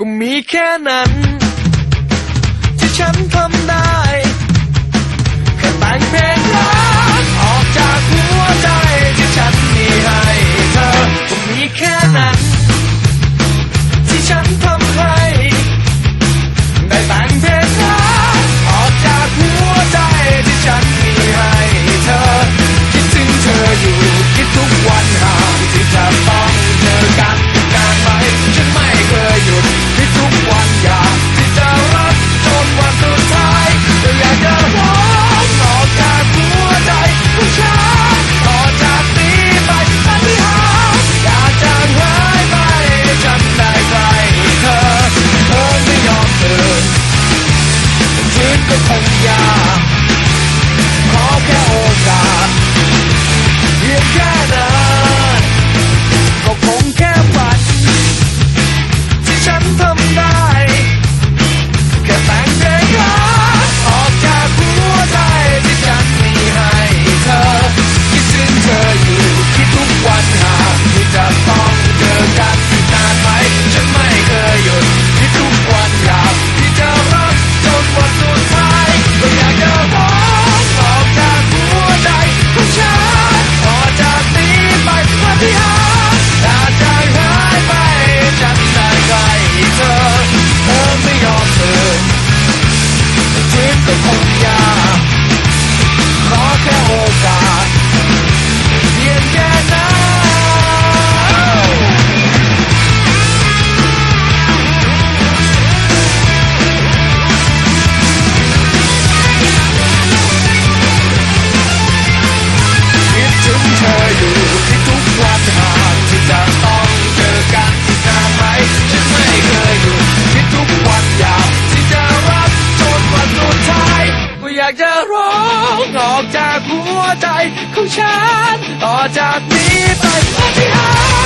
ก็มีแค่นั้น ที่ฉันทำได้ หัวใจของฉัน ต่อจากนี้ไปปฏิหาร